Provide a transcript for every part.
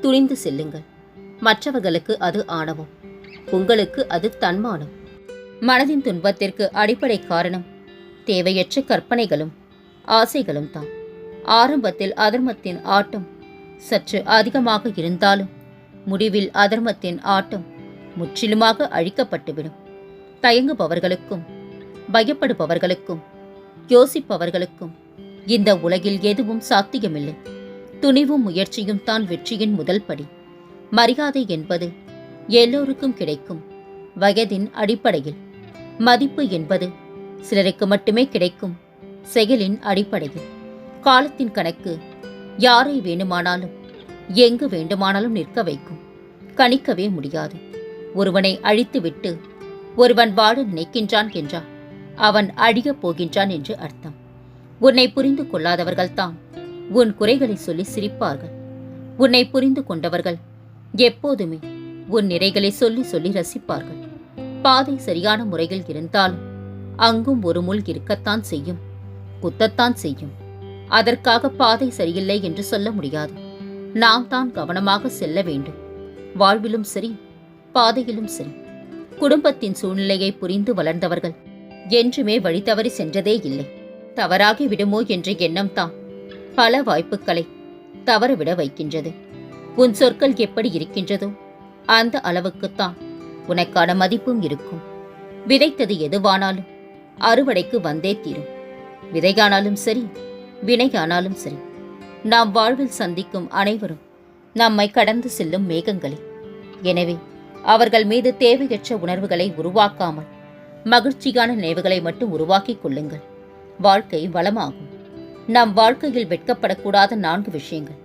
துணிந்து செல்லுங்கள். மற்றவர்களுக்கு அது ஆணவம். உங்களுக்கு அது தன்மானம். மனதின் துன்பத்திற்கு அடிப்படை காரணம் தேவையற்ற கற்பனைகளும் ஆசைகளும் தான். ஆரம்பத்தில் அதர்மத்தின் ஆட்டம் சற்று அதிகமாக இருந்தாலும் முடிவில் அதர்மத்தின் ஆட்டம் முற்றிலுமாக அழிக்கப்பட்டுவிடும். தயங்குபவர்களுக்கும் பயப்படுபவர்களுக்கும் யோசிப்பவர்களுக்கும் இந்த உலகில் எதுவும் சாத்தியமில்லை. துணிவும் முயற்சியும் தான் வெற்றியின் முதல் படி. மரியாதை என்பது எல்லோருக்கும் கிடைக்கும். வயதின் அடிப்படையில். மதிப்பு என்பது சிலருக்கு மட்டுமே கிடைக்கும். செயலின் அடிப்படையில். காலத்தின் கணக்கு யாரை வேணுமானாலும் எங்கு வேண்டுமானாலும் நிற்க வைக்கும். கணிக்கவே முடியாது. ஒருவனை அழித்துவிட்டு ஒருவன் வாழ நினைக்கின்றான் என்றால் அவன் அழியப் போகின்றான் என்று அர்த்தம். உன்னை புரிந்து கொள்ளாதவர்கள்தான் உன் குறைகளை சொல்லி சிரிப்பார்கள். உன்னை புரிந்து கொண்டவர்கள் எப்போதுமே உன் நிறைகளை சொல்லி சொல்லி ரசிப்பார்கள். பாதை சரியான முறையில் இருந்தாலும் அங்கும் ஒரு முள் இருக்கத்தான் செய்யும். குத்தத்தான் செய்யும். அதற்காக பாதை சரியில்லை என்று சொல்ல முடியாது. நாம் தான் கவனமாக செல்ல வேண்டும். வாழ்விலும் சரி பாதையிலும் சரி. குடும்பத்தின் சூழ்நிலையை புரிந்து வளர்ந்தவர்கள் என்றுமே வழி தவறி சென்றதே இல்லை. தவறாகி விடுமோ என்ற எண்ணம் தான் பல வாய்ப்புகளை தவறவிட வைக்கின்றது. உன் சொற்கள் எப்படி இருக்கின்றதோ அந்த அளவுக்குத்தான் உனக்கான மதிப்பும் இருக்கும். விதைத்தது எதுவானாலும் அறுவடைக்கு வந்தே தீரும். விதையானாலும் சரி வினையானாலும் சரி நாம் வாழ்வில் சந்திக்கும் அனைவரும் நம்மை கடந்து செல்லும் மேகங்களே. எனவே அவர்கள் மீது தேவையற்ற உணர்வுகளை உருவாக்காமல் மகிழ்ச்சியான நினைவுகளை மட்டும் உருவாக்கிக் கொள்ளுங்கள். வாழ்க்கை வளமாகும். நம் வாழ்க்கையில் வெட்கப்படக்கூடாத நான்கு விஷயங்கள்.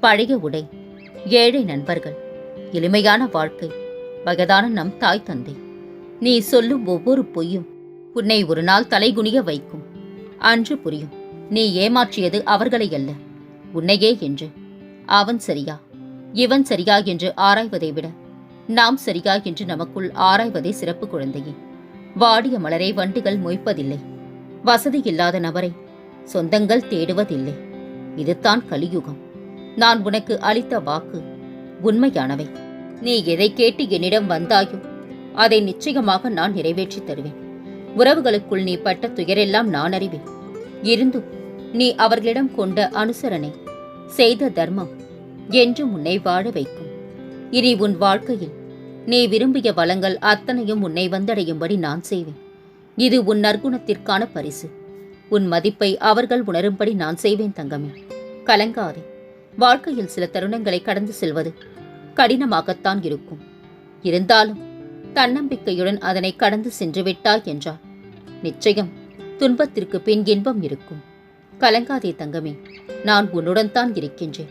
பழைய உடை ஏழை நண்பர்கள் எளிமையான வாழ்க்கை வயதான நம் தாய் தந்தை. நீ சொல்லும் ஒவ்வொரு பொய்யும் உன்னை ஒரு நாள் தலைகுனிய வைக்கும். அன்று புரியும் நீ ஏமாற்றியது அவர்களை அல்ல உன்னையே என்று. அவன் சரியா இவன் சரியா என்று ஆராய்வதை விட நாம் சரியா என்று நமக்குள் ஆராய்வதே சிறப்பு குழந்தையே. வாடிய மலரை வண்டுகள் மொய்ப்பதில்லை. வசதி இல்லாத நபரை சொந்தங்கள் தேடுவதில்லை. இதுதான் கலியுகம். நான் உனக்கு அளித்த வாக்கு உண்மையானவை. நீ எதை கேட்டு என்னிடம் வந்தாயோ அதை நிச்சயமாக நான் நிறைவேற்றித் தருவேன். உறவுகளுக்குள் நீ பட்ட துயரெல்லாம் நான் அறிவேன். இருந்தும் நீ அவர்களிடம் கொண்ட அனுசரணை செய்த தர்மம் என்றும் உன்னை வாழ வைக்கும். இனி உன் வாழ்க்கையில் நீ விரும்பிய வளங்கள் அத்தனையும் உன்னை வந்தடையும்படி நான் செய்வேன். இது உன் நற்குணத்திற்கான பரிசு. உன் மதிப்பை அவர்கள் உணரும்படி நான் செய்வேன் தங்கமே. கலங்காதே. வாழ்க்கையில் சில தருணங்களை கடந்து செல்வது கடினமாகத்தான் இருக்கும். இருந்தாலும் தன்னம்பிக்கையுடன் அதனை கடந்து சென்று விட்டாய் என்றார் நிச்சயம் துன்பத்திற்கு பின் இன்பம் இருக்கும். கலங்காதே தங்கமே. நான் உன்னுடன் தான் இருக்கின்றேன்.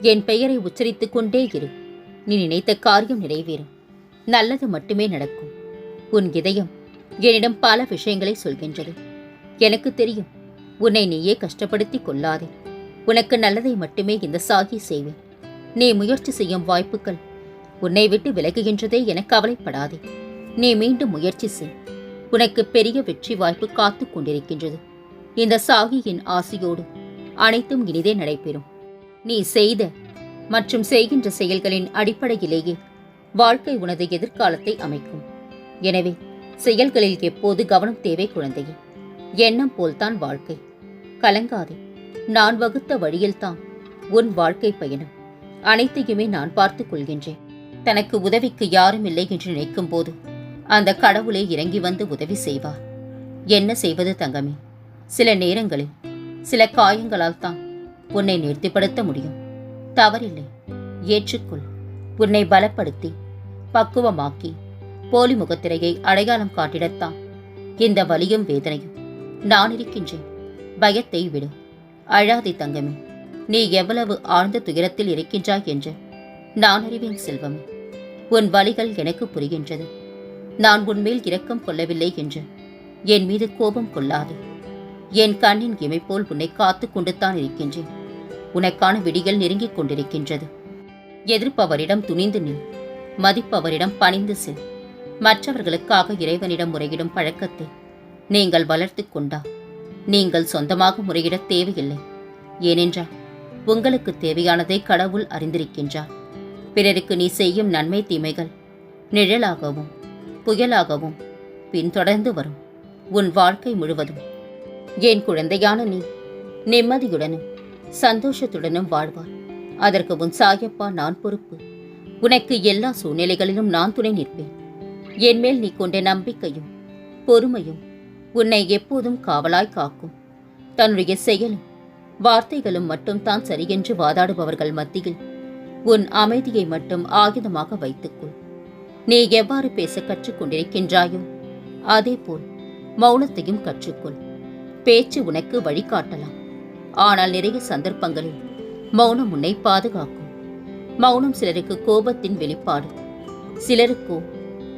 என் பெயரை உச்சரித்துக் கொண்டே இரு. நீ நினைத்த காரியம் நிறைவேறும். நல்லது மட்டுமே நடக்கும். உன் இதயம் என்னிடம் பல விஷயங்களை சொல்கின்றது. எனக்கு தெரியும். உன்னை நீயே கஷ்டப்படுத்திக் கொள்ளாதே. உனக்கு நல்லதை மட்டுமே இந்த சாகி செய்வேன். நீ முயற்சி செய்யும் வாய்ப்புகள் உன்னை விட்டு விலகுகின்றதே என கவலைப்படாதே. நீ மீண்டும் முயற்சி செய். உனக்கு பெரிய வெற்றி வாய்ப்பு காத்துக் கொண்டிருக்கின்றது. இந்த சாகியின் ஆசையோடு அனைத்தும் இனிதே நடைபெறும். நீ செய்த மற்றும் செய்கின்ற செயல்களின் அடிப்படையிலேயே வாழ்க்கை உனது எதிர்காலத்தை அமைக்கும். எனவே செயல்களில் எப்போது கவனம் தேவை குழந்தையே. எண்ணம் போல்தான் வாழ்க்கை. கலங்காதே நான் வகுத்த வழியில்தான் உன் வாழ்க்கை பயணம். அனைத்தையுமே நான் பார்த்துக் கொள்கின்றேன். தனக்கு உதவிக்கு யாரும் இல்லை என்று நினைக்கும் போது அந்த கடவுளே இறங்கி வந்து உதவி செய்வார். என்ன செய்வது தங்கமே? சில நேரங்களில் சில காயங்களால் தான் உன்னை நிறுத்திப்படுத்த முடியும். தவறில்லை ஏற்றுக்கொள். உன்னை பலப்படுத்தி பக்குவமாக்கி போலி முகத்திரையை அடையாளம் காட்டிடத்தான் இந்த வலியும் வேதனையும். நான் இருக்கின்றேன். பயத்தை விடு. அழாதே தங்கமே. நீ எவ்வளவு ஆழ்ந்த துயரத்தில் இருக்கின்றாய் என்று நான் அறிவேன் செல்வமே. உன் வழிகள் எனக்கு புரிகின்றது. நான் உன்மேல் இரக்கம் கொள்ளவில்லை என்று என் மீது கோபம் கொள்ளாது. என் கண்ணின் இமை போல் உன்னை காத்துக் கொண்டுத்தான் இருக்கின்றேன். உனக்கான விடிகள் நெருங்கிக் கொண்டிருக்கின்றது. எதிர்ப்பவரிடம் துணிந்து நில். மதிப்பவரிடம் பணிந்து செல். மற்றவர்களுக்காக இறைவனிடம் முறையிடும் பழக்கத்தை நீங்கள் வளர்த்துக் கொண்டா? நீங்கள் சொந்தமாக முறையிட தேவையில்லை. ஏனென்றால் உங்களுக்கு தேவையானதை கடவுள் அறிந்திருக்கின்றார். பிறருக்கு நீ செய்யும் நன்மை தீமைகள் நிழலாகவும் புயலாகவும் பின்தொடர்ந்து வரும். உன் வாழ்க்கை முழுவதும் என் குழந்தையான நீ நிம்மதியுடனும் சந்தோஷத்துடனும் வாழ்வார் அதற்கு உன் சாயப்பா நான் பொறுப்பு. உனக்கு எல்லா சூழ்நிலைகளிலும் நான் துணை நிற்பேன். என் மேல் நீ கொண்ட நம்பிக்கையும் பொறுமையும் உன்னை எப்போதும் காவலாய் காக்கும். தன்னுடைய செயலும் வார்த்தைகளும் மட்டும் தான் சரியென்று வாதாடுபவர்கள் மத்தியில் உன் அமைதியை மட்டும் ஆயுதமாக வைத்துக்கொள். நீ எவ்வாறு பேச கற்றுக்கொண்டிருக்கின்றாயோ அதேபோல் மௌனத்தையும் கற்றுக்கொள். பேச்சு உனக்கு வழிகாட்டலாம் ஆனால் நிறைய சந்தர்ப்பங்களில் மௌனம் உன்னை பாதுகாக்கும். மௌனம் சிலருக்கு கோபத்தின் வெளிப்பாடு சிலருக்கோ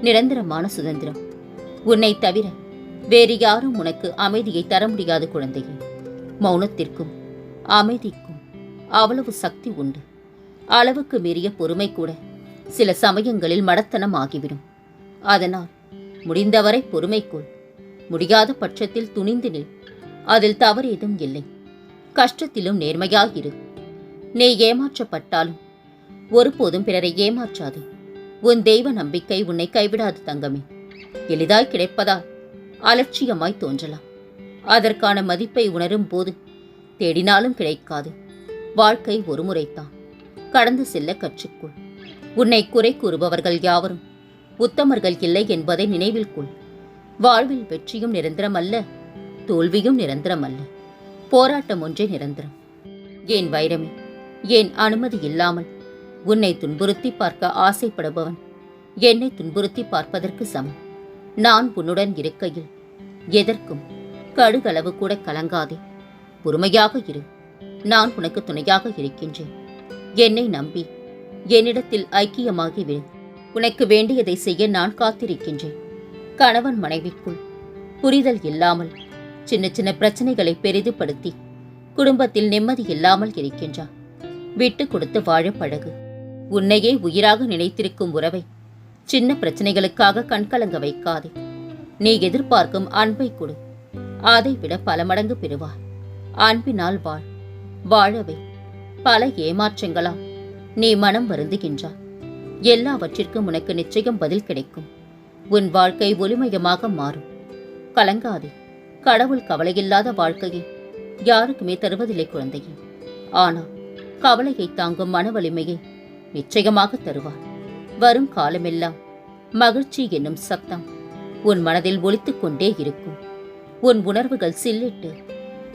நிரந்தரமான சுதந்திரம். உன்னை தவிர வேறு யாரும் உனக்கு அமைதியை தர முடியாது குழந்தையே. மௌனத்திற்கும் அமைதிக்கும் அவ்வளவு சக்தி உண்டு. அளவுக்கு மீறிய பொறுமை கூட சில சமயங்களில் மடத்தனம் ஆகிவிடும். அதனால் முடிந்தவரை பொறுமைக்குள் முடியாத பட்சத்தில் துணிந்து நில். அதில் தவறு ஏதும் இல்லை. கஷ்டத்திலும் நேர்மையாயிரு நீ ஏமாற்றப்பட்டாலும் ஒருபோதும் பிறரை ஏமாற்றாது. உன் தெய்வ நம்பிக்கை உன்னை கைவிடாது தங்கமே. எளிதாய் கிடைப்பதால் அலட்சியமாய் தோன்றலாம். அதற்கான மதிப்பை உணரும் போது தேடினாலும் கிடைக்காது. வாழ்க்கை ஒரு முறைத்தான் கடந்து செல்ல கற்றுக்கொள். உன்னை குறை கூறுபவர்கள் யாவரும் உத்தமர்கள் இல்லை என்பதை நினைவில் கொள். வாழ்வில் வெற்றியும் நிரந்தரமல்ல தோல்வியும் நிரந்தரமல்ல. போராட்டம் ஒன்றே நிரந்தரம். ஏன் வைரமே ஏன் அனுமதி இல்லாமல் உன்னை துன்புறுத்தி பார்க்க ஆசைப்படுபவன் என்னை துன்புறுத்தி பார்ப்பதற்கு சமம். நான் உன்னுடன் இருக்கையில். எதற்கும் கடுகளவு கூட கலங்காதே. பொறுமையாக இரு. நான் உனக்கு துணையாக இருக்கின்றேன். என்னை நம்பி என்னிடத்தில் ஐக்கியமாகிவிடு உனக்கு வேண்டியதை செய்ய நான் காத்திருக்கின்றேன். கணவன் மனைவிக்குள் புரிதல் இல்லாமல் சின்ன சின்ன பிரச்சனைகளை பெரிதுபடுத்தி குடும்பத்தில் நிம்மதி இல்லாமல் இருக்கின்றார் விட்டு கொடுத்து வாழ பழகு. உன்னையே உயிராக நினைத்திருக்கும் உறவை சின்ன பிரச்சனைகளுக்காக கண்கலங்க வைக்காதே. நீ எதிர்பார்க்கும் அன்பை கொடு. அதை விட பல மடங்கு பெறுவாய். அன்பினால் வாழ். வாழவே. பல ஏமாற்றங்களால் நீ மனம் வருந்துகின்றாய். எல்லாவற்றிற்கும் உனக்கு நிச்சயம் பதில் கிடைக்கும். உன் வாழ்க்கை ஒளிமயமாக மாறும். கலங்காதே. கடவுள் கவலையில்லாத வாழ்க்கையை. யாருக்குமே தருவதில்லை குழந்தையே. ஆனால் கவலையை தாங்கும் மன வலிமையை நிச்சயமாக தருவார் வரும் காலமெல்லாம். மகிழ்ச்சி என்னும் சத்தம் உன் மனதில் ஒலித்துக் கொண்டே இருக்கும். உன் உணர்வுகள் சில்லிட்டு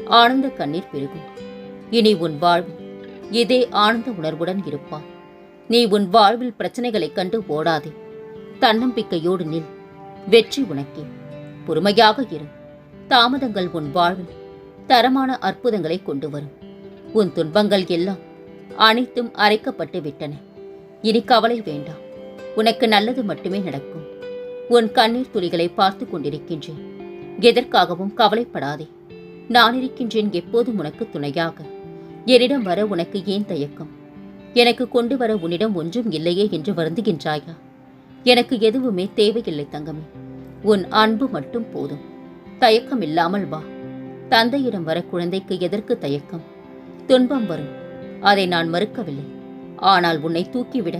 ஆனந்த கண்ணீர் பெருகும். இனி உன் வாழ்வு இதே ஆனந்த உணர்வுடன் இருப்பாய் நீ உன் வாழ்வில் பிரச்சனைகளைக் கண்டு ஓடாதே. தன்னம்பிக்கையோடு நில். வெற்றி உனக்கே. பொறுமையாக இரு. தாமதங்கள் உன் வாழ்வில் தரமான அற்புதங்களை கொண்டு வரும். உன் துன்பங்கள் எல்லாம் அனைத்தும் அரைக்கப்பட்டு விட்டன. இனி கவலை வேண்டாம். உனக்கு நல்லது மட்டுமே நடக்கும். உன் கண்ணீர் துளிகளை பார்த்து கொண்டிருக்கின்றேன். எதற்காகவும் கவலைப்படாதே. நான் இருக்கின்றேன் எப்போதும் உனக்கு துணையாக. என்னிடம் வர உனக்கு ஏன் தயக்கம்? எனக்கு கொண்டு வர உன்னிடம் ஒன்றும் இல்லையே என்று வருந்துகின்றாயா? எனக்கு எதுவுமே தேவையில்லை தங்கமே. உன் அன்பு மட்டும் போதும். தயக்கம் இல்லாமல் வா. தந்தையிடம் வர குழந்தைக்கு எதற்கு தயக்கம்? துன்பம் வரும். அதை நான் மறுக்கவில்லை. ஆனால் உன்னை தூக்கிவிட